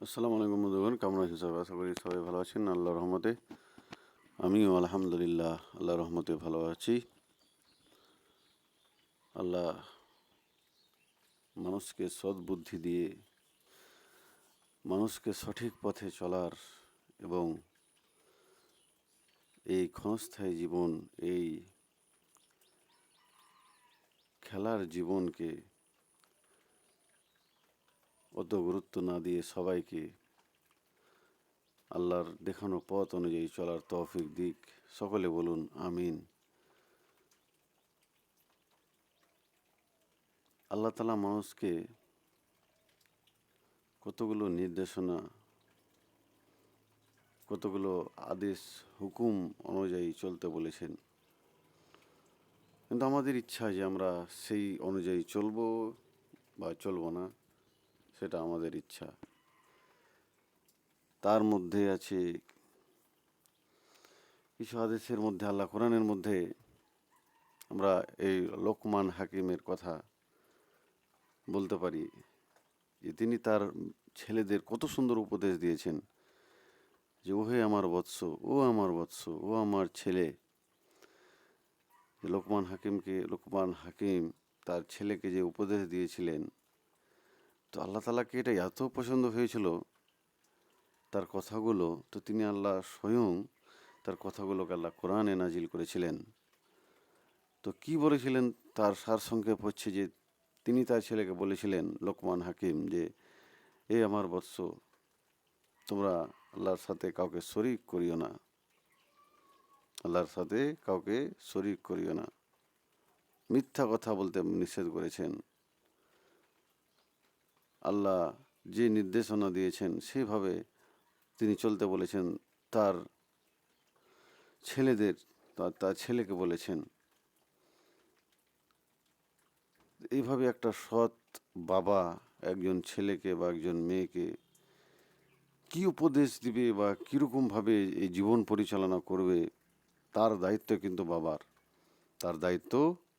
আসসালামু আলাইকুম বন্ধুগণ, কেমন আছেন সবাই? আশা করি সবাই ভালো আছেন। আল্লাহ রহমতে আমিও আলহামদুলিল্লাহ আল্লাহ রহমতে ভালো আছি। আল্লাহ মানুষকে সদ্বুদ্ধি দিয়ে মানুষকে সঠিক পথে চলার এবং এই ক্ষণস্থায়ী জীবন, এই খেলার জীবনকে অত গুরুত্ব না দিয়ে সবাইকে আল্লাহর দেখানো পথ অনুযায়ী চলার তৌফিক দিক। সকলে বলুন, আমিন। আল্লাহ তালা মানুষকে কতগুলো নির্দেশনা, কতগুলো আদেশ, হুকুম অনুযায়ী চলতে বলেছেন। কিন্তু আমাদের ইচ্ছা যে আমরা সেই অনুযায়ী চলবো বা চলবো না। সেটা আমাদের ইচ্ছা। তার মধ্যে আছে কিছু আদেশের মধ্যে, আল্লাহ কোরআনের মধ্যে আমরা এই লোকমান হাকিমের কথা বলতে পারি যে তিনি তার ছেলেদের কত সুন্দর উপদেশ দিয়েছেন যে, ওহে আমার বৎস, ও আমার বৎস, ও আমার ছেলে। লোকমান হাকিমকে, লোকমান হাকিম তার ছেলেকে যে উপদেশ দিয়েছিলেন তো আল্লাহ তালাকে এটা এত পছন্দ হয়েছিল, তার কথাগুলো, তো তিনি আল্লাহ স্বয়ং তার কথাগুলোকে আল্লাহ কোরআনে নাজিল করেছিলেন। তো কি বলেছিলেন? তার সার সংক্ষেপ হচ্ছে যে, তিনি তার ছেলেকে বলেছিলেন, লোকমান হাকিম যে, এ আমার বৎস, তোমরা আল্লাহর সাথে কাউকে শরিক করিও না। আল্লাহর সাথে কাউকে শরিক করিও না। মিথ্যা কথা বলতে নিষেধ করেছেন। আল্লাহ যে নির্দেশনা দিয়েছেন, সেভাবে তিনি চলতে বলেছেন। তার ছেলেদের, তার ছেলেকে বলেছেন, এইভাবে একটা সৎ বাবা একজন ছেলেকে বা একজন মেয়েকে কি উপদেশ দিবে বা কীরকমভাবে এই জীবন পরিচালনা করবে, তার দায়িত্ব কিন্তু বাবার। তার দায়িত্ব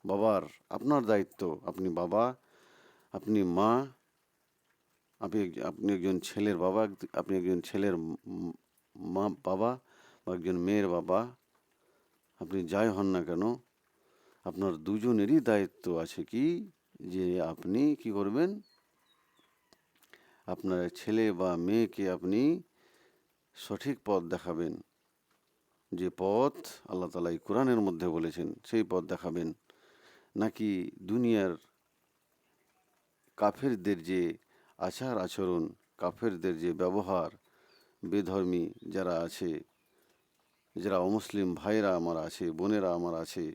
বাবার, আপনার দায়িত্ব। আপনি বাবা, আপনি মা আপনি আপনি একজন ছেলের বাবা আপনি একজন ছেলের মা বাবা বা একজন মেয়ের বাবা, আপনি যাই হন না কেন, আপনার দুজনেরই দায়িত্ব আছে কি? যে আপনি কি করবেন? আপনার ছেলে বা মেয়েকে আপনি সঠিক পথ দেখাবেন। যে পথ আল্লাহ তালা কোরআনের মধ্যে বলেছেন, সেই পথ দেখাবেন। নাকি দুনিয়ার কাফেরদের যে আচার আচরণ, কাফেরদের যে ব্যবহার, বেধর্মী যারা আছে, যারা অমুসলিম ভাইরা আমার আছে, বোনেরা আমার আছে,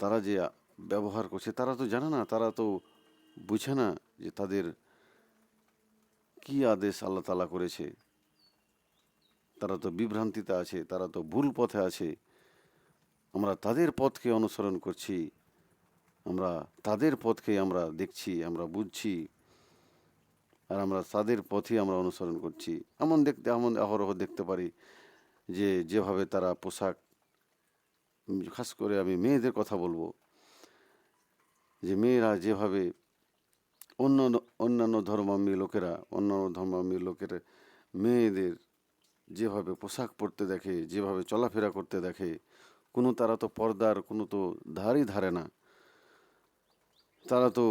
তারা যে ব্যবহার করছে, তারা তো জানে না, তারা তো বুঝে না যে তাদের কি আদেশ আল্লাহ তালা করেছে। তারা তো বিভ্রান্তিতে আছে, তারা তো ভুল পথে আছে। আমরা তাদের পথকে অনুসরণ করছি, আমরা তাদের পথকে আমরা দেখছি, আমরা বুঝছি। আর আমরা তাদের পথই আমরা অনুসরণ করছি। এমন দেখতে এমন অহরহ দেখতে পারি যে, যেভাবে তারা পোশাক খাস করে আমি মেয়েদের কথা বলব, যে মেয়েরা যেভাবে অন্য, অন্যান্য ধর্মাম্বী লোকেরা অন্যান্য ধর্মাম্বী লোকের মেয়েদের যেভাবে পোশাক পরতে দেখে, যেভাবে চলাফেরা করতে দেখে, কোনো তারা তো পর্দার, কোনো তো ধারই ধারে না। তারা তো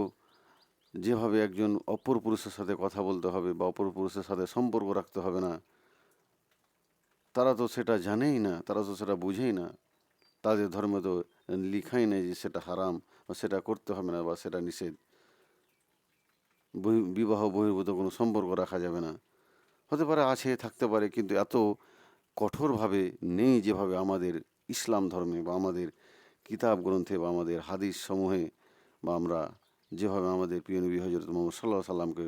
যেভাবে একজন অপর পুরুষের সাথে কথা বলতে হবে বা অপর পুরুষের সাথে সম্পর্ক রাখতে হবে না, তারা তো সেটা জানেই না, তারা তো সেটা বুঝেই না। তাদের ধর্মে তো লিখাই নেই যে সেটা হারাম বা সেটা করতে হবে না বা সেটা নিষেধ। বহি- বিবাহ বহির্ভূত কোনো সম্পর্ক রাখা যাবে না। হতে পারে আছে, থাকতে পারে, কিন্তু এত কঠোরভাবে নেই যেভাবে আমাদের ইসলাম ধর্মে বা আমাদের কিতাব গ্রন্থে বা আমাদের হাদিস সমূহে বা আমরা যেভাবে আমাদের প্রিয় নবী হজরত মোহাম্মদ সাল্লাহ সাল্লামকে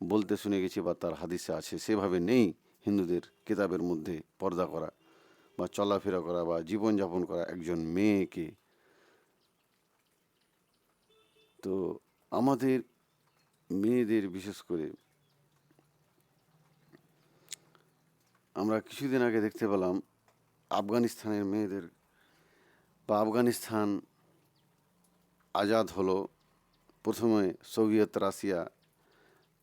বলতে শুনে গেছি বা তার হাদিসে আছে, সেভাবে নেই হিন্দুদের কিতাবের মধ্যে পর্দা করা বা চলাফেরা করা বা জীবনযাপন করা একজন মেয়েকে। তো আমাদের মেয়েদের বিশেষ করে আমরা কিছুদিন আগে দেখতে পেলাম আফগানিস্তানের মেয়েদের, বা আফগানিস্তান আজাদ হলো প্রথমে সোভিয়েত রাশিয়া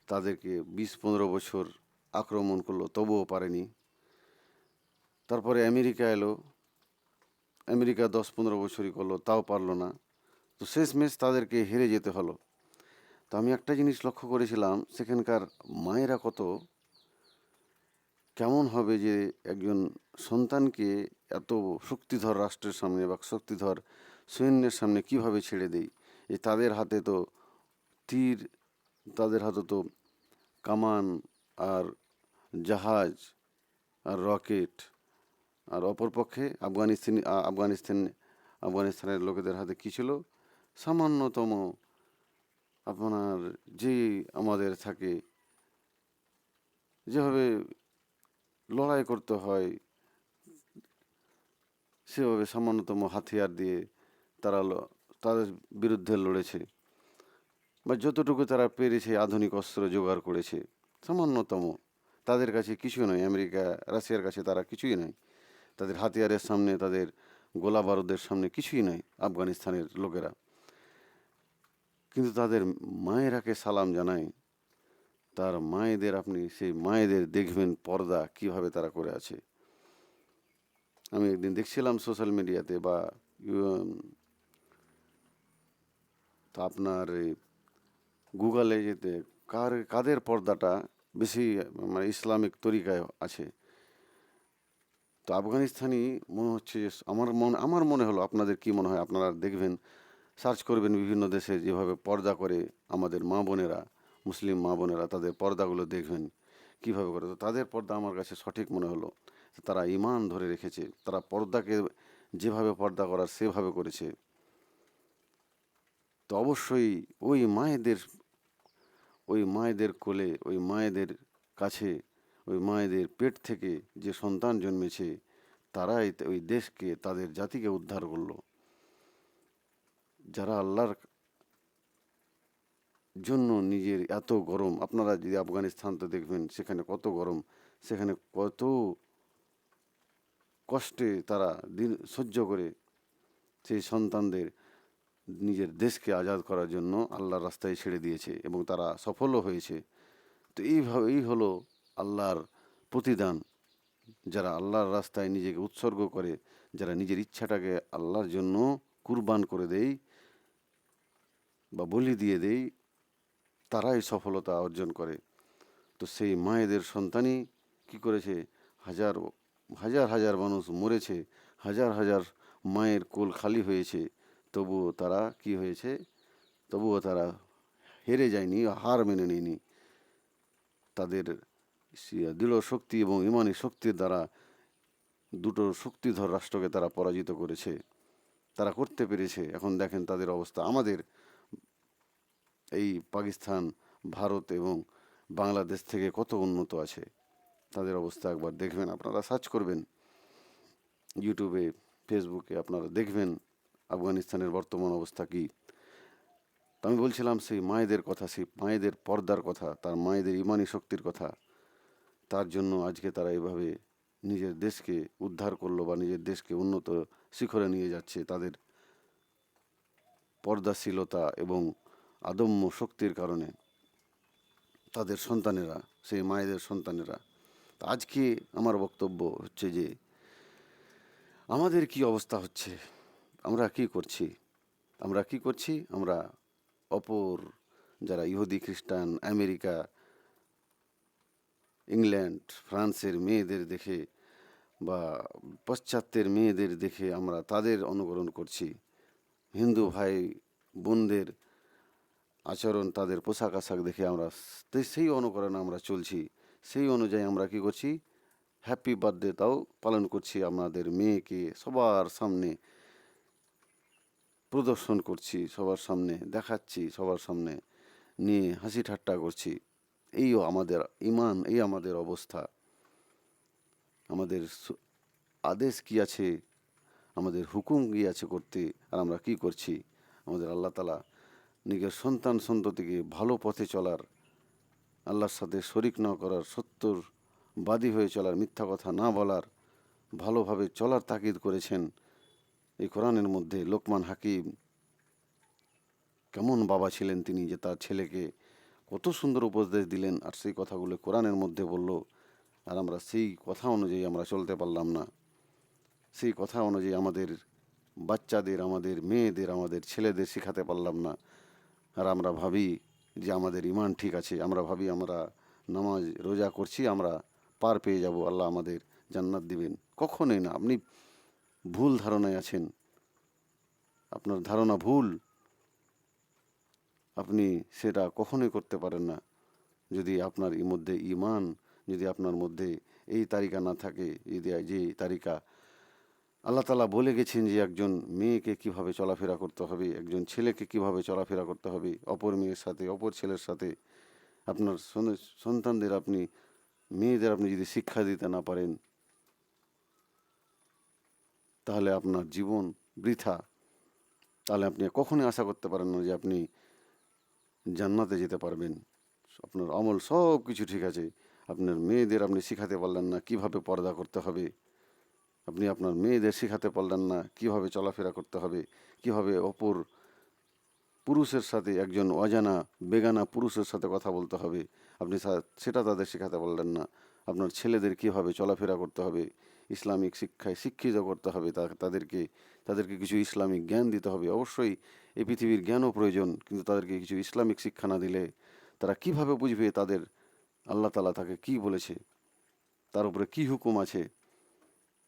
তাদেরকে বিশ পনেরো বছর আক্রমণ করল, তবুও পারেনি। তারপরে আমেরিকা এলো, আমেরিকা দশ পনেরো বছরই করল, তাও পারল না। তো শেষমেশ তাদেরকে হেরে যেতে হলো। তো আমি একটা জিনিস লক্ষ্য করেছিলাম, সেখানকার মায়েরা কত, কেমন হবে যে একজন সন্তানকে এত শক্তিধর রাষ্ট্রের সামনে বা শক্তিধর সৈন্যের সামনে কীভাবে ছেড়ে দেই এই তাদের হাতে তো তীর, তাদের হাতে তো কামান আর জাহাজ আর রকেট আর অপরপক্ষে আফগানিস্তান আফগানিস্তান, আফগানিস্তানের লোকেদের হাতে কী ছিল? সামান্যতম আপনার যে আমাদের থাকে, যেভাবে লড়াই করতে হয়, সেভাবে সামান্যতম হাতিয়ার দিয়ে তারা তাদের বিরুদ্ধে লড়েছে বা যতটুকু তারা পেরেছে, আধুনিক অস্ত্র জোগাড় করেছে, সামান্যতম। তাদের কাছে কিছু নয়, আমেরিকা, রাশিয়ার কাছে তারা কিছুই নয়। তাদের হাতিয়ারের সামনে, তাদের গোলা বারুদের সামনে কিছুই নয়, আফগানিস্তানের লোকেরা। কিন্তু তাদের মায়েরাকে সালাম জানাই তার মায়েদের আপনি সেই মায়েদের দেখবেন পর্দা কীভাবে তারা করে আছে। আমি একদিন দেখছিলাম সোশ্যাল মিডিয়াতে বা তো আপনার এই গুগলে যেতে কার, কাদের পর্দাটা বেশি মানে ইসলামিক তরিকায় আছে? তো আফগানিস্তানি মনে হচ্ছে যে, আমার মনে আমার মনে হলো আপনাদের কি মনে হয়? আপনারা দেখবেন, সার্চ করবেন বিভিন্ন দেশে যেভাবে পর্দা করে আমাদের মা বোনেরা, মুসলিম মা বোনেরা তাদের পর্দাগুলো দেখবেন, কীভাবে করে। তো তাদের পর্দা আমার কাছে সঠিক মনে হলো তারা ইমান ধরে রেখেছে, তারা পর্দাকে যেভাবে পর্দা করার, সেভাবে করেছে। তো অবশ্যই ওই মায়েদের ওই মায়েদের কোলে, ওই মায়েদের কাছে, ওই মায়েদের পেট থেকে যে সন্তান জন্মেছে, তারাই ওই দেশকে, তাদের জাতিকে উদ্ধার করল। যারা আল্লাহর জন্য নিজের এত গরম, আপনারা যদি আফগানিস্তান তো দেখবেন, সেখানে কত গরম, সেখানে কত কষ্টে তারা দিন সহ্য করে সেই সন্তানদের। নিজের দেশকে আজাদ করার জন্য আল্লাহর রাস্তায় ছেড়ে দিয়েছে এবং তারা সফলও হয়েছে। তো এইভাবে এই হলো আল্লাহর প্রতিদান। যারা আল্লাহর রাস্তায় নিজেকে উৎসর্গ করে, যারা নিজের ইচ্ছাটাকে আল্লাহর জন্য কুরবান করে দেয় বা বলি দিয়ে দেয় তারাই সফলতা অর্জন করে। তো সেই মায়েদের সন্তানই কি করেছে? হাজার হাজার হাজার মানুষ মরেছে, হাজার হাজার মায়ের কোল খালি হয়েছে। তবুও তারা কি হয়েছে? তবুও তারা হেরে যায়নি, হার মেনে নেয়নি। তাদের দৃঢ় শক্তি এবং ইমানি শক্তির দ্বারা দুটো শক্তিধর রাষ্ট্রকে তারা পরাজিত করেছে। তারা করতে পেরেছে। এখন দেখেন তাদের অবস্থা। আমাদের এই পাকিস্তান, ভারত এবং বাংলাদেশ থেকে কত উন্নত আছে? তাদের অবস্থা একবার দেখবেন। আপনারা সার্চ করবেন ইউটিউবে, ফেসবুকে আপনারা দেখবেন। আফগানিস্তানের বর্তমান অবস্থা কী? তো আমি বলছিলাম সেই মায়েদের কথা, সেই মায়েদের পর্দার কথা, তার মায়েদের ইমানি শক্তির কথা। তার জন্য আজকে তারা এভাবে নিজের দেশকে উদ্ধার করল বা নিজের দেশকে উন্নত শিখরে নিয়ে যাচ্ছে। তাদের পর্দাশীলতা এবং আদম্য শক্তির কারণে তাদের সন্তানেরা, সেই মায়েদের সন্তানেরা। আজকে আমার বক্তব্য হচ্ছে যে, আমাদের কি অবস্থা হচ্ছে? আমরা কি করছি? আমরা কি করছি? আমরা অপর, যারা ইহুদি, খ্রিস্টান, আমেরিকা, ইংল্যান্ড, ফ্রান্সের মেয়েদের দেখে বা পাশ্চাত্যের মেয়েদের দেখে আমরা তাদের অনুকরণ করছি। হিন্দু ভাই বোনদের আচরণ, তাদের পোশাক আশাক দেখে আমরা সেই অনুকরণে আমরা চলছি। সেই অনুযায়ী আমরা কি করছি? হ্যাপি বার্থডে তাও পালন করছি আমাদের মেয়েকে সবার সামনে। প্রদর্শন করছি সবার সামনে, দেখাচ্ছি সবার সামনে, নিয়ে হাসি ঠাট্টা করছি। এইও আমাদের ইমান, এই আমাদের অবস্থা। আমাদের আদেশ কি আছে? আমাদের হুকুম কি আছে করতে? আর আমরা কি করছি? আমাদের আল্লাহ তালা নিজের সন্তান সন্ততিকে ভালো পথে চলার, আল্লাহর সাথে শরিক না করার সত্যর বাদী হয়ে চলার, মিথ্যা কথা না বলার, ভালোভাবে চলার তাকিদ করেছেন। এই কোরআনের মধ্যে লোকমান হাকিম কেমন বাবা ছিলেন তিনি যে তার ছেলেকে কত সুন্দর উপদেশ দিলেন আর সেই কথাগুলো কোরআনের মধ্যে বলল আর আমরা সেই কথা অনুযায়ী আমরা চলতে পারলাম না। সেই কথা অনুযায়ী আমাদের বাচ্চাদের, আমাদের মেয়েদের, আমাদের ছেলেদের শেখাতে পারলাম না। আর আমরা ভাবি যে আমাদের ইমান ঠিক আছে, আমরা ভাবি আমরা নামাজ, রোজা করছি, আমরা পার পেয়ে যাব, আল্লাহ আমাদের জান্নাত দিবেন। কখনোই না। আপনি ভুল ধারণায় আছেন। আপনার ধারণা ভুল। আপনি সেটা কখনোই করতে পারেন না। যদি আপনার ই মধ্যে ইমান যদি আপনার মধ্যে এই তালিকা না থাকে, যদি যে তালিকা আল্লাহ তালা বলে গেছেন যে একজন মেয়েকে কীভাবে চলাফেরা করতে হবে, একজন ছেলেকে কীভাবে চলাফেরা করতে হবে, অপর মেয়ের সাথে, অপর ছেলের সাথে। আপনার সন্তানদের আপনি, মেয়েদের আপনি যদি শিক্ষা দিতে না পারেন তাহলে আপনার জীবন বৃথা। তাহলে আপনি কখনোই আশা করতে পারেন না যে আপনি জান্নাতে যেতে পারবেন। আপনার আমল সব কিছু ঠিক আছে। আপনার মেয়েদের আপনি শিখাতে পারলেন না কীভাবে পর্দা করতে হবে। আপনি আপনার মেয়েদের শেখাতে পারলেন না কীভাবে চলাফেরা করতে হবে। কীভাবে অপর পুরুষের সাথে একজন অজানা, বেগানা পুরুষের সাথে কথা বলতে হবে। আপনি সেটা তাদের শেখাতে পারলেন না। আপনার ছেলেদের কীভাবে চলাফেরা করতে হবে। ইসলামিক শিক্ষায় শিক্ষিত করতে হবে তাদেরকে তাদেরকে কিছু ইসলামিক জ্ঞান দিতে হবে। অবশ্যই এই পৃথিবীর জ্ঞানও প্রয়োজন, কিন্তু তাদেরকে কিছু ইসলামিক শিক্ষা না দিলে তারা কীভাবে বুঝবে তাদের আল্লাহ তালা তাকে কি বলেছে? তার উপরে কি হুকুম আছে?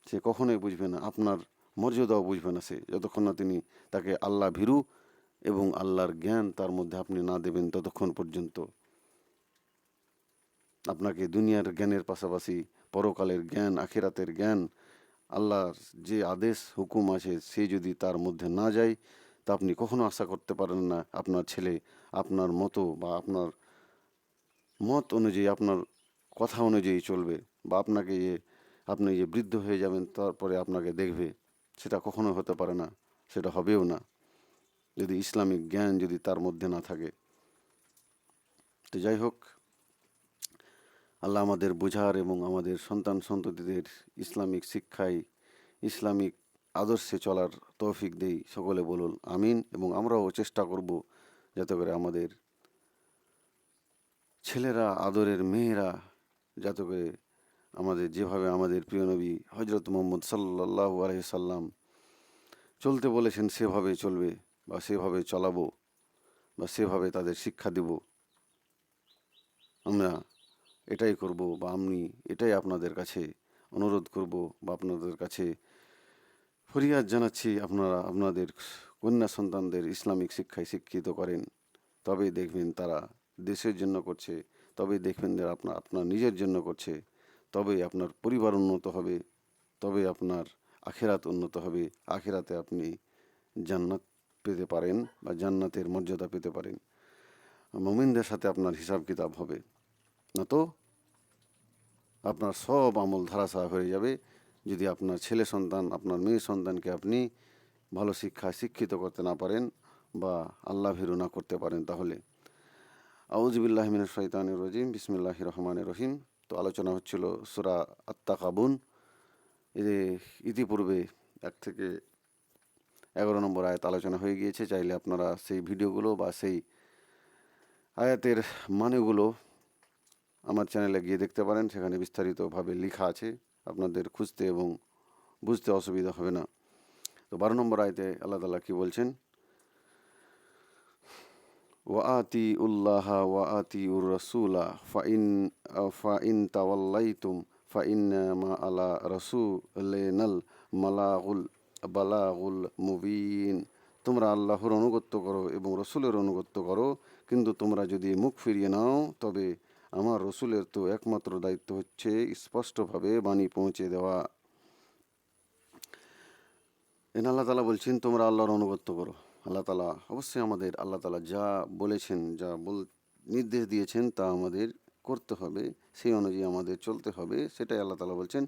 সে কখনোই বুঝবে না, আপনার মর্যাদাও বুঝবে না সে। যতক্ষণ না তিনি তাকে আল্লাহ ভীরু এবং আল্লাহর জ্ঞান তার মধ্যে আপনি না দেবেন ততক্ষণ পর্যন্ত। আপনাকে দুনিয়ার জ্ঞানের পাশাপাশি পরকালের জ্ঞান, আখিরাতের জ্ঞান, আল্লাহর যে আদেশ, হুকুম আছে, সে যদি তার মধ্যে না যায়, তা আপনি কখনো আশা করতে পারেন না। আপনার ছেলে, আপনার মতো বা আপনার মত অনুযায়ী, আপনার কথা অনুযায়ী চলবে বা আপনাকে যে, আপনি যে বৃদ্ধ হয়ে যাবেন, তারপরে আপনাকে দেখবে, সেটা কখনো হতে পারে না, সেটা হবেও না। যদি ইসলামিক জ্ঞান যদি তার মধ্যে না থাকে। তো যাই হোক আল্লাহ আমাদের বোঝার এবং আমাদের সন্তান সন্ততিদের ইসলামিক শিক্ষায়, ইসলামিক আদর্শে চলার তৌফিক দেই সকলে বলুন, আমিন। এবং আমরাও চেষ্টা করব যাতে করে আমাদের ছেলেরা, আদরের মেয়েরা যাতে করে আমাদের যেভাবে আমাদের প্রিয় নবী হজরত মোহাম্মদ সাল্লাহ আলহিসাল্লাম চলতে বলেছেন, সেভাবে চলবে বা সেভাবে চলাবো বা সেভাবে তাদের শিক্ষা দেব। আমরা এটাই করব বা আমি এটাই আপনাদের কাছে অনুরোধ করব বা আপনাদের কাছে ফরিয়াদ জানাচ্ছি আপনারা, আপনাদের কন্যা সন্তানদের ইসলামিক শিক্ষায় শিক্ষিত করেন। তবেই দেখবেন তারা দেশের জন্য করছে, তবেই দেখবেন যে আপনার আপনার নিজের জন্য করছে, তবেই আপনার পরিবার উন্নত হবে তবে আপনার আখেরাত উন্নত হবে, আখেরাতে আপনি জান্নাত পেতে পারেন বা জান্নাতের মর্যাদা পেতে পারেন। মোমিনদের সাথে আপনার হিসাব কিতাব হবে। না তো? আপনার সব আমল ধারাসাহ হয়ে যাবে। যদি আপনার ছেলে সন্তান, আপনার মেয়ে সন্তানকে আপনি ভালো শিক্ষা শিক্ষিত করতে না পারেন বা আল্লাহ ভেরু না করতে পারেন তাহলে। আউজবিল্লাহ মিনের শৈতানুর রজিম বিসমিল্লাহ রহমান রহিম। তো আলোচনা হচ্ছিল সুরা আত্মা কাবুন এতে ইতিপূর্বে এক থেকে এগারো নম্বর আয়াত আলোচনা হয়ে গিয়েছে। চাইলে আপনারা সেই ভিডিওগুলো বা সেই আয়াতের মানেগুলো আমার চ্যানেলে গিয়ে দেখতে পারেন। সেখানে বিস্তারিতভাবে লেখা আছে। আপনাদের খুঁজতে এবং বুঝতে অসুবিধা হবে না। তো বারো নম্বর আয়তে আল্লাহ তালা কি বলছেন? ওয়াতি উল্লাহ ওয়াতি উর রসুলা ফাইন ফাইন তাওয়াল্লাইতুম ফাইন মা আলা রসুলেনাল মালাগুল বালাগুল মুবিন। তোমরা আল্লাহর অনুগত্য করো এবং রসুলের অনুগত্য করো। কিন্তু তোমরা যদি মুখ ফিরিয়ে নাও, তবে আমার রসুলের তো একমাত্র দায়িত্ব হচ্ছে স্পষ্টভাবে বাণী পৌঁছে দেওয়া। এন আল্লাহ তালা বলছেন, তোমরা আল্লাহর অনুগত্য করো। আল্লাহ তালা অবশ্যই আমাদের, আল্লাহ তালা যা বলেছেন, যা বল, নির্দেশ দিয়েছেন তা আমাদের করতে হবে, সেই অনুযায়ী আমাদের চলতে হবে, সেটাই আল্লাহ তালা বলছেন।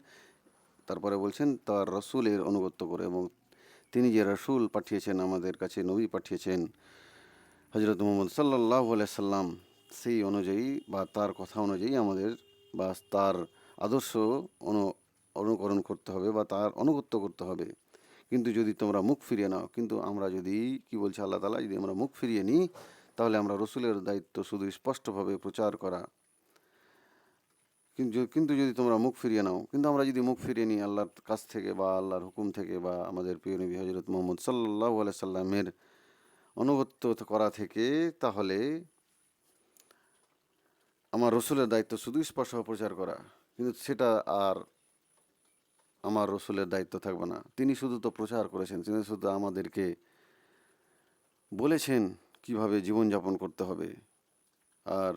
তারপরে বলছেন, তার রসুলের অনুগত্য করে। এবং তিনি যে রসুল পাঠিয়েছেন, আমাদের কাছে নবী পাঠিয়েছেন হজরত মোহাম্মদ সাল্লাহ সাল্লাম সেই অনুযায়ী বা তার কথা অনুযায়ী আমাদের বা তার আদর্শ অনু, অনুকরণ করতে হবে বা তার অনুগত্য করতে হবে। কিন্তু যদি তোমরা মুখ ফিরিয়ে নাও, কিন্তু আমরা যদি, কি বলছে আল্লাহ তালা যদি আমরা মুখ ফিরিয়ে নিই, তাহলে আমরা রসুলের দায়িত্ব শুধু স্পষ্টভাবে প্রচার করা। কিন্তু কিন্তু যদি তোমরা মুখ ফিরিয়ে নাও, কিন্তু আমরা যদি মুখ ফিরিয়ে নিই আল্লাহর কাছ থেকে বা আল্লাহর হুকুম থেকে বা আমাদের প্রিয় নবী হজরত মোহাম্মদ সাল্লাহ সাল্লামের অনুগত্য করা থেকে, তাহলে আমার রসুলের দায়িত্ব শুধু স্পষ্ট প্রচার করা। কিন্তু সেটা আর আমার রসুলের দায়িত্ব থাকবে না। তিনি শুধু তো প্রচার করেছেন, তিনি শুধু আমাদেরকে বলেছেন কীভাবে জীবনযাপন করতে হবে। আর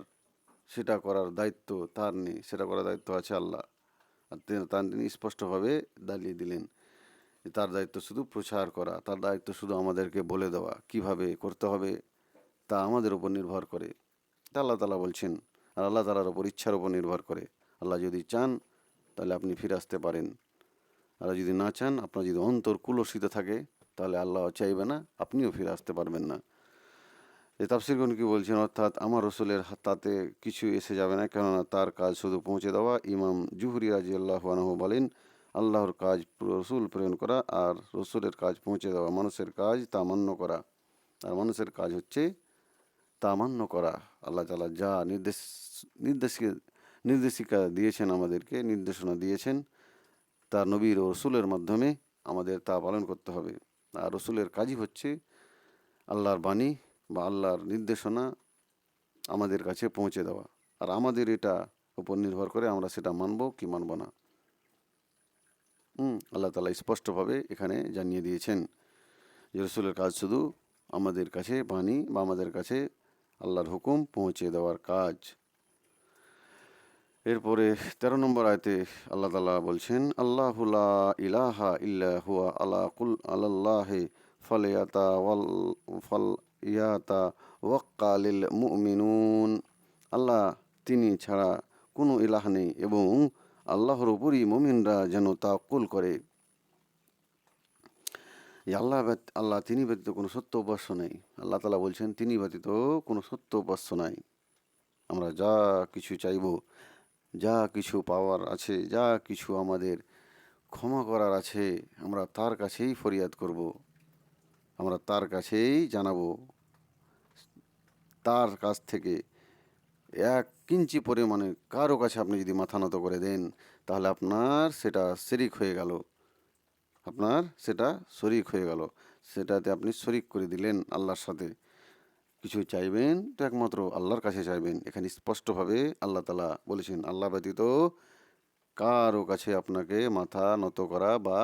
সেটা করার দায়িত্ব তার নেই, সেটা করার দায়িত্ব আছে আল্লাহ। আর তার তিনি স্পষ্টভাবে দাঁড়িয়ে দিলেন তার দায়িত্ব শুধু প্রচার করা, তার দায়িত্ব শুধু আমাদেরকে বলে দেওয়া, কীভাবে করতে হবে তা আমাদের উপর নির্ভর করে। তা আল্লাহ তালা বলছেন আর আল্লাহ তালার ওপর ইচ্ছার উপর নির্ভর করে। আল্লাহ যদি চান, তাহলে আপনি ফিরে আসতে পারেন। আর যদি না চান, আপনার যদি অন্তর কুলসিত থাকে, তাহলে আল্লাহ চাইবে না, আপনিও ফিরে আসতে পারবেন না। এ তাফসিরগণ কি বলছেন? অর্থাৎ আমার রসুলের তাতে কিছু এসে যাবে না, কেননা তার কাজ শুধু পৌঁছে দেওয়া। ইমাম জুহরি রাজি আল্লাহ আনহু বলেন, আল্লাহর কাজ রসুল প্রেরণ করা আর রসুলের কাজ পৌঁছে দেওয়া। মানুষের কাজ তা মান্য করা। আর মানুষের কাজ হচ্ছে তা মান্য করা। আল্লাহ তালা যা নির্দেশ, নির্দেশিকা নির্দেশিকা দিয়েছেন আমাদেরকে, নির্দেশনা দিয়েছেন তার নবীর ও রসুলের মাধ্যমে আমাদের তা পালন করতে হবে। আর রসুলের কাজই হচ্ছে আল্লাহর বাণী বা আল্লাহর নির্দেশনা আমাদের কাছে পৌঁছে দেওয়া। আর আমাদের এটা উপর নির্ভর করে আমরা সেটা মানব কি মানব না। হুম, আল্লাহ তালা স্পষ্টভাবে এখানে জানিয়ে দিয়েছেন যে রসুলের কাজ শুধু আমাদের কাছে বাণী বা আমাদের কাছে আল্লাহর হুকুম পৌঁছে দেওয়ার কাজ। এরপরে তেরো নম্বর আয়তে আল্লাহ তালা বলছেন আল্লাহুলা ইলাহা ইল্লা হুয়া আলা কুল আল্লাহে ফলিয়াতা ওয়াল ফল ইয়াতা ওয়াক্কালিল মুমিনুন। আল্লাহ, তিনি ছাড়া কোনো ইলাহ নেই এবং আল্লাহর উপরই মুমিনরা যেন তা কুল করে। যে আল্লাহ আল্লাহ তিনি ব্যতীত কোনো সত্য উপাস্য নেই। আল্লাহ তালা বলছেন, তিনি ব্যতীত কোনো সত্য উপাস্য নাই। আমরা যা কিছু চাইব, যা কিছু পাওয়ার আছে, যা কিছু আমাদের ক্ষমা করার আছে, আমরা তার কাছেই ফরিয়াদ করব। আমরা তার কাছেই জানাব। তার কাছ থেকে এক কিঞ্চি পরিমাণে কারও কাছে আপনি যদি মাথা নত করে দেন, তাহলে আপনার সেটা শিরিক হয়ে গেল। আপনার সেটা শরিক হয়ে গেল। সেটাতে আপনি শরিক করে দিলেন আল্লাহর সাথে। কিছু চাইবেন, তো একমাত্র আল্লাহর কাছে চাইবেন। এখানে স্পষ্টভাবে আল্লাহ তালা বলেছেন, আল্লাহ ব্যতীত কারও কাছে আপনাকে মাথা নত করা বা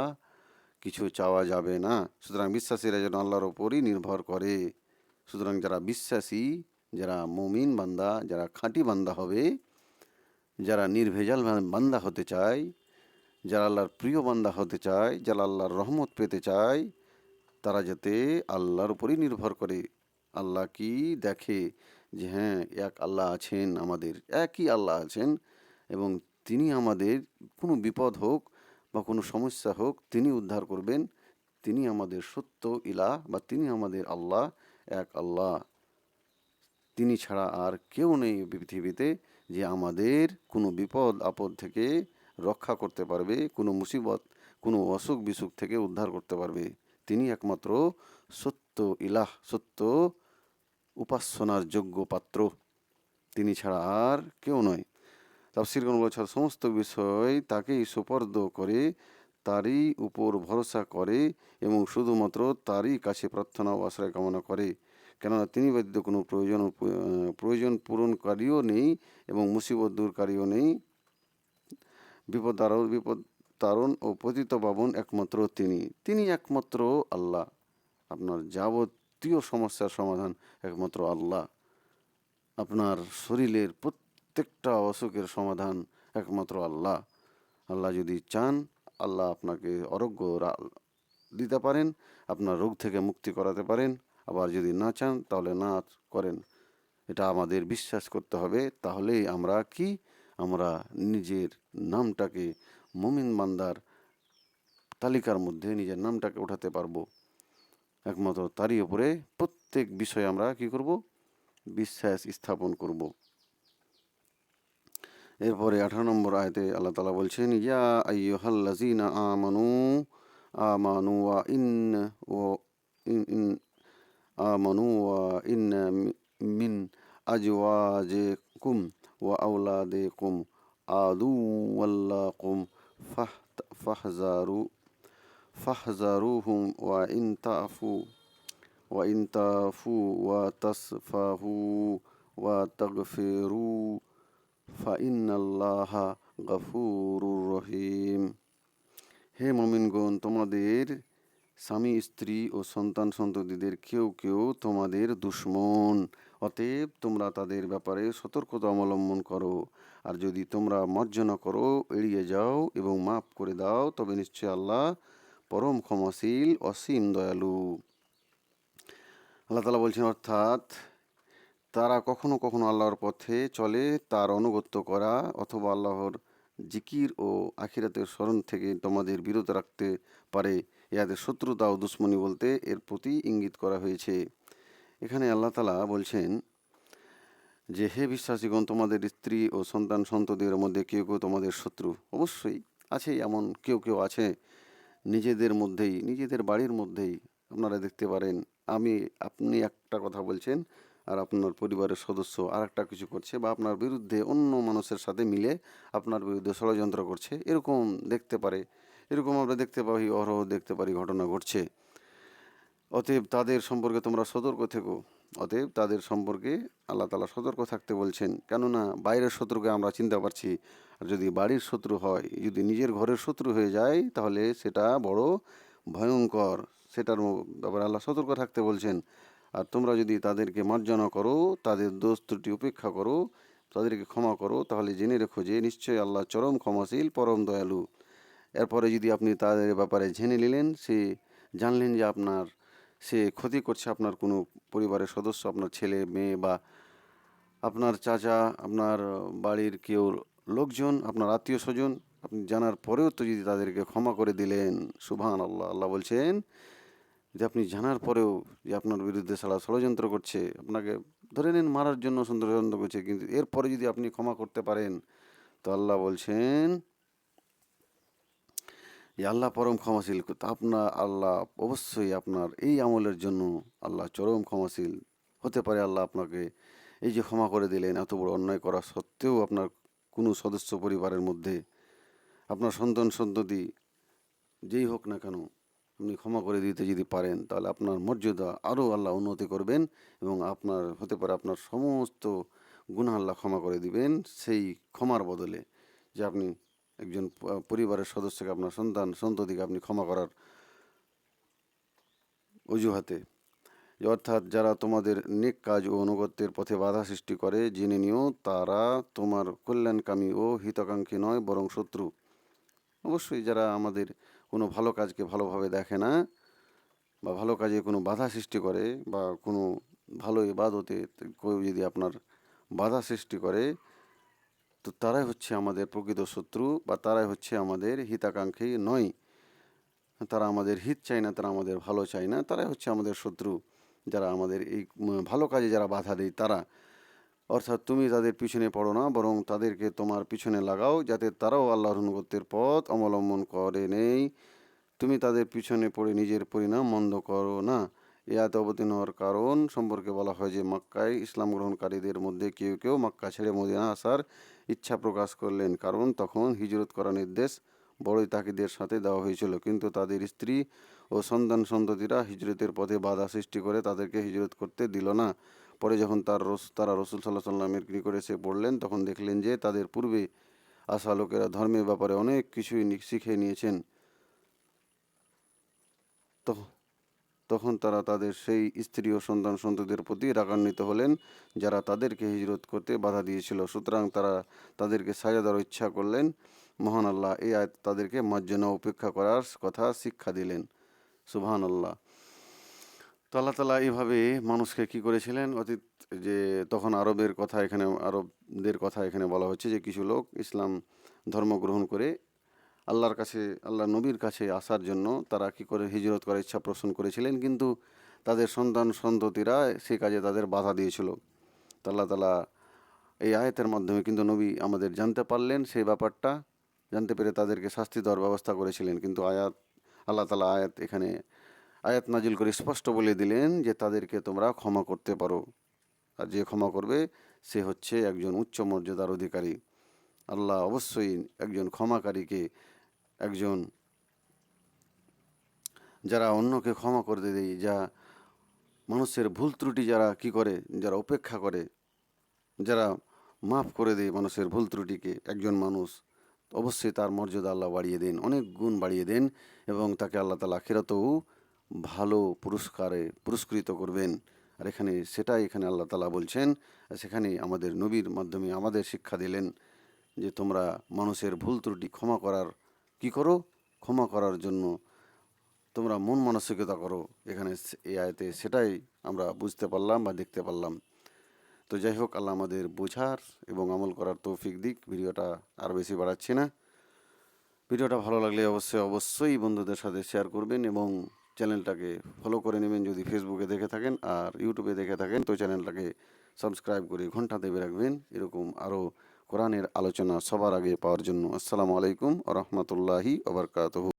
কিছু চাওয়া যাবে না। সুতরাং বিশ্বাসীরা যেন আল্লাহর ওপরই নির্ভর করে। সুতরাং যারা বিশ্বাসী, যারা মমিন বান্দা, যারা খাঁটি বান্দা হবে, যারা নির্ভেজাল বান্দা হতে চায় যারা আল্লাহর প্রিয় বান্দা হতে চায় যারা আল্লাহর রহমত পেতে চায়, তারা যাতে আল্লাহর উপরই নির্ভর করে। আল্লাহ কি দেখে যে হ্যাঁ এক আল্লাহ আছেন, আমাদের একই আল্লাহ আছেন এবং তিনি আমাদের কোনো বিপদ হোক বা কোনো সমস্যা হোক, তিনি উদ্ধার করবেন। তিনি আমাদের সত্য ইলা বা তিনি আমাদের আল্লাহ, এক আল্লাহ। তিনি ছাড়া আর কেউ নেই পৃথিবীতে যে আমাদের কোনো বিপদ, আপদ থেকে রক্ষা করতে পারবে, কোনো মুসিবত, কোনো অসুখ বিসুখ থেকে উদ্ধার করতে পারবে। তিনি একমাত্র সত্য ইলাহ, সত্য উপাসনার যোগ্য পাত্র। তিনি ছাড়া আর কেউ নয়। তাফসিরগণ বলছেন সমস্ত বিষয় তাকেই সুপর্দ করে, তারই উপর ভরসা করে এবং শুধুমাত্র তারই কাছে প্রার্থনা ও আশ্রয় কামনা করে। কেননা তিনি ব্যতীত কোনো প্রয়োজন প্রয়োজন পূরণকারীও নেই এবং মুসিবত দূরকারীও নেই। বিপদ বিপদ তারণ ও পতিত পাবন একমাত্র তিনি। তিনি একমাত্র আল্লাহ। আপনার যাবতীয় সমস্যার সমাধান একমাত্র আল্লাহ। আপনার শরীরের প্রত্যেকটা অসুখের সমাধান একমাত্র আল্লাহ। আল্লাহ যদি চান, আল্লাহ আপনাকে আরোগ্য রা- দিতে পারেন, আপনার রোগ থেকে মুক্তি করাতে পারেন। আবার যদি না চান, তাহলে না করেন। এটা আমাদের বিশ্বাস করতে হবে। তাহলেই আমরা কি আমরা নিজের নামটাকে মুমিন বান্দার তালিকার মধ্যে নিজের নামটাকে উঠাতে পারব। একমাত্র তারই উপরে প্রত্যেক বিষয়ে আমরা কি করব? বিশ্বাস স্থাপন করব। এরপরে আঠারো নম্বর আয়তে আল্লাহ তালা বলছেন, ইয়া আইয়ুহাল্লাযীনা আমানু আমানু ওয়া ইন ও ইন আমানু ওয়া ইন মিন আজওয়াজিকুম। ওয়া আওলাদিকুম আদুওয়াল্লাকুম ফাহ- ফাহজারু ফাহজারুহুম ওয়া ইন তাফু وإن تعفوا وتصفحوا وتغفروا فإن الله غفور رحيم হে মমিনগণ তোমাদের স্বামী স্ত্রী ও সন্তান সন্ততিদের কেউ কেউ তোমাদের দুশ্মন অতএব তোমরা তাদের ব্যাপারে সতর্কতা অবলম্বন করো। আর যদি তোমরা মার্জনা করো, এড়িয়ে যাও এবং মাফ করে দাও, তবে নিশ্চয় আল্লাহ পরম ক্ষমাশীল, অসীম দয়ালু। আল্লাহ তালা বলছেন, অর্থাৎ তারা কখনো কখনো আল্লাহর পথে চলে, তার অনুগত্য করা অথবা আল্লাহর জিকির ও আখিরাতের স্মরণ থেকে তোমাদের বিরত রাখতে পারে। ইহাদের শত্রুতা ও দুশ্মনী বলতে এর প্রতি ইঙ্গিত করা হয়েছে। এখানে আল্লাহ তালা বলছেন যে, হে বিশ্বাসীগণ, তোমাদের স্ত্রী ও সন্তান সন্ততির মধ্যে কেউ কেউ তোমাদের শত্রু। অবশ্যই আছে এমন কেউ কেউ আছে। নিজেদের মধ্যেই, নিজেদের বাড়ির মধ্যেই আপনারা দেখতে পারেন। আমি, আপনি একটা কথা বলছেন আর আপনার পরিবারের সদস্য আর একটা কিছু করছে বা আপনার বিরুদ্ধে অন্য মানুষের সাথে মিলে আপনার বিরুদ্ধে ষড়যন্ত্র করছে। এরকম দেখতে পারে। এরকম আমরা দেখতে পাই, অহরহ দেখতে পারি, ঘটনা ঘটছে। অতএব তাদের সম্পর্কে তোমরা সতর্ক থেকো। অতএব তাদের সম্পর্কে আল্লাহ তালা সতর্ক থাকতে বলছেন। কেননা বাইরের শত্রুকে আমরা চিনতে পারছি। আর যদি বাড়ির শত্রু হয়, যদি নিজের ঘরের শত্রু হয়ে যায়, তাহলে সেটা বড় ভয়ঙ্কর। সেটার ব্যাপারে আল্লাহ সতর্ক থাকতে বলছেন। আর তোমরা যদি তাদেরকে মার্জনা করো, তাদের দোষ ত্রুটি উপেক্ষা করো, তাদেরকে ক্ষমা করো, তাহলে জেনে রেখো যে নিশ্চয়ই আল্লাহ চরম ক্ষমাশীল, পরম দয়ালু। এরপরে যদি আপনি তাদের ব্যাপারে জেনে নিলেন, সে জানলেন যে আপনার সে ক্ষতি করছে আপনার কোনো পরিবারের সদস্য, আপনার ছেলে, মেয়ে বা আপনার চাচা, আপনার বাড়ির কেউ লোকজন, আপনার আত্মীয় স্বজন, আপনি জানার পরেও তো যদি তাদেরকে ক্ষমা করে দিলেন সুবহান আল্লাহ আল্লাহ বলছেন যে আপনি জানার পরেও যে আপনার বিরুদ্ধে সারা ষড়যন্ত্র করছে, আপনাকে ধরে নিন মারার জন্য ষড়যন্ত্র করছে, কিন্তু এরপরে যদি আপনি ক্ষমা করতে পারেন, তো আল্লাহ বলছেন যে আল্লাহ পরম ক্ষমাশীল তা আপনার আল্লাহ অবশ্যই আপনার এই আমলের জন্য আল্লাহ চরম ক্ষমাশীল হতে পারে আল্লাহ আপনাকে। এই যে ক্ষমা করে দিলেন, এত বড় অন্যায় করা সত্ত্বেও আপনার কোনো সদস্য পরিবারের মধ্যে আপনার সন্তান সন্ততি যেই হোক না কেন আপনি ক্ষমা করে দিতে যদি পারেন, তাহলে আপনার মর্যাদা আরও আল্লাহ উন্নতি করবেন এবং আপনার হতে পারে আপনার সমস্ত গুনাহ আল্লাহ ক্ষমা করে দিবেন সেই ক্ষমার বদলে যে আপনি একজন পরিবারের সদস্যকে আপনার সন্তান, সন্ততিকে আপনি ক্ষমা করার অজুহাতে। অর্থাৎ যারা তোমাদের নেক কাজ ও অনুগত্যের পথে বাধা সৃষ্টি করে, জেনে নিও তারা তোমার কল্যাণকামী ও হিতাকাঙ্ক্ষী নয়, বরং শত্রু। অবশ্যই যারা আমাদের কোনো ভালো কাজকে ভালোভাবে দেখে না, বা ভালো কাজে কোনো বাধা সৃষ্টি করে, বা কোনো ভালো ইবাদতে কেউ যদি আপনার বাধা সৃষ্টি করে তো তারাই হচ্ছে আমাদের প্রকৃত শত্রু বা তারাই হচ্ছে আমাদের হিতাকাঙ্ক্ষী নয় তারা আমাদের হিত চায় না, তারা আমাদের ভালো চায় না, তারাই হচ্ছে আমাদের শত্রু। যারা আমাদের এই ভালো কাজে যারা বাধা দেয় তারা। অর্থাৎ তুমি তাদের পিছনে পড়ো না, বরং তাদেরকে তোমার পিছনে লাগাও, যাতে তারাও আল্লাহর অনুগত্যের পথ অবলম্বন করে নেই। তুমি তাদের পিছনে পড়ে নিজের পরিণাম মন্দ করো না। এ আয়াত অবতীর্ণ হওয়ার কারণ সম্পর্কে বলা হয় যে মক্কায় ইসলাম গ্রহণকারীদের মধ্যে কেউ কেউ মক্কা ছেড়ে মদিনা আসার ইচ্ছা প্রকাশ করলেন। কারণ তখন হিজরত করার নির্দেশ বড়ই তাকিদের সাথে দেওয়া হয়েছিল। কিন্তু তাদের স্ত্রী ও সন্তান সন্ততিরা হিজরতের পথে বাধা সৃষ্টি করে তাদেরকে হিজরত করতে দিল না। পরে যখন তার রস- তারা রসুল সাল্লাহ সাল্লামের নিকটে এসে পড়লেন তখন দেখলেন যে তাদের পূর্বে আসা লোকেরা ধর্মের ব্যাপারে অনেক কিছুই শিখে নিয়েছেন। তখ- তখন তারা তাদের সেই স্ত্রী ও সন্তান সন্ততির প্রতি রাগান্বিত হলেন, যারা তাদেরকে হিজরত করতে বাধা দিয়েছিল। সুতরাং তারা তাদেরকে সাজা দেওয়ার ইচ্ছা করলেন। মহান আল্লাহ এই আয়াত তাদেরকে মার্জনা উপেক্ষা করার কথা শিক্ষা দিলেন। সুবহান আল্লাহ তো আল্লাহ তালা এইভাবে মানুষকে কি করেছিলেন? অতীত যে তখন আরবের কথা এখানে, আরবদের কথা এখানে বলা হচ্ছে যে কিছু লোক ইসলাম ধর্ম গ্রহণ করে আল্লাহর কাছে আল্লাহ নবীর কাছে আসার জন্য তারা কি করে হিজরত করার ইচ্ছা পোষণ করেছিলেন? কিন্তু তাদের সন্তান, সন্ততিরা সে কাজে তাদের বাধা দিয়েছিল। আল্লাহ তালা এই আয়াতের মাধ্যমে কিন্তু নবী আমাদের জানতে পারলেন সেই ব্যাপারটা, জানতে পেরে তাদেরকে শাস্তি দেওয়ার ব্যবস্থা করেছিলেন। কিন্তু আয়াত, আল্লাহ তালা আয়াত এখানে, আয়াত নাজিল করে স্পষ্ট বলে দিলেন যে তাদেরকে তোমরা ক্ষমা করতে পারো। আর যে ক্ষমা করবে, সে হচ্ছে একজন উচ্চ মর্যাদার অধিকারী। আল্লাহ অবশ্যই একজন ক্ষমাকারীকে একজন যারা অন্যকে ক্ষমা করে দেয় যা মানুষের ভুল ত্রুটি যারা কি করে, যারা উপেক্ষা করে, যারা মাফ করে দেয় মানুষের ভুল ত্রুটিকে, একজন মানুষ অবশ্যই তার মর্যাদা আল্লাহ বাড়িয়ে দেন, অনেক গুণ বাড়িয়ে দেন এবং তাকে আল্লাহ তালা আখিরাতেও ভালো পুরস্কারে পুরস্কৃত করবেন। আর এখানে সেটাই এখানে আল্লাহ তালা বলছেন সেখানে আমাদের নবীর মাধ্যমে আমাদের শিক্ষা দিলেন যে তোমরা মানুষের ভুল ত্রুটি ক্ষমা করার কি করো? ক্ষমা করার জন্য তোমরা মন মানসিকতা করো। এখানে এই আয়তে সেটাই আমরা বুঝতে পারলাম বা দেখতে পারলাম। তো যাই হোক, আল্লাহ আমাদের বোঝার এবং আমল করার তৌফিক দিক। ভিডিওটা আর বেশি বাড়াচ্ছি না। ভিডিওটা ভালো লাগলে অবশ্যই অবশ্যই বন্ধুদের সাথে শেয়ার করবেন এবং চ্যানেলটাকে ফলো করে নেবেন যদি ফেসবুকে দেখে থাকেন আর ইউটিউবে দেখে থাকেন। তো চ্যানেলটাকে সাবস্ক্রাইব করে ঘণ্টা দেবে রাখবেন। এরকম আরও কোরআনের আলোচনা সবার আগে পাওয়ার জন্য আসসালামু আলাইকুম আ রহমতুল্লাহি আবরকাতহ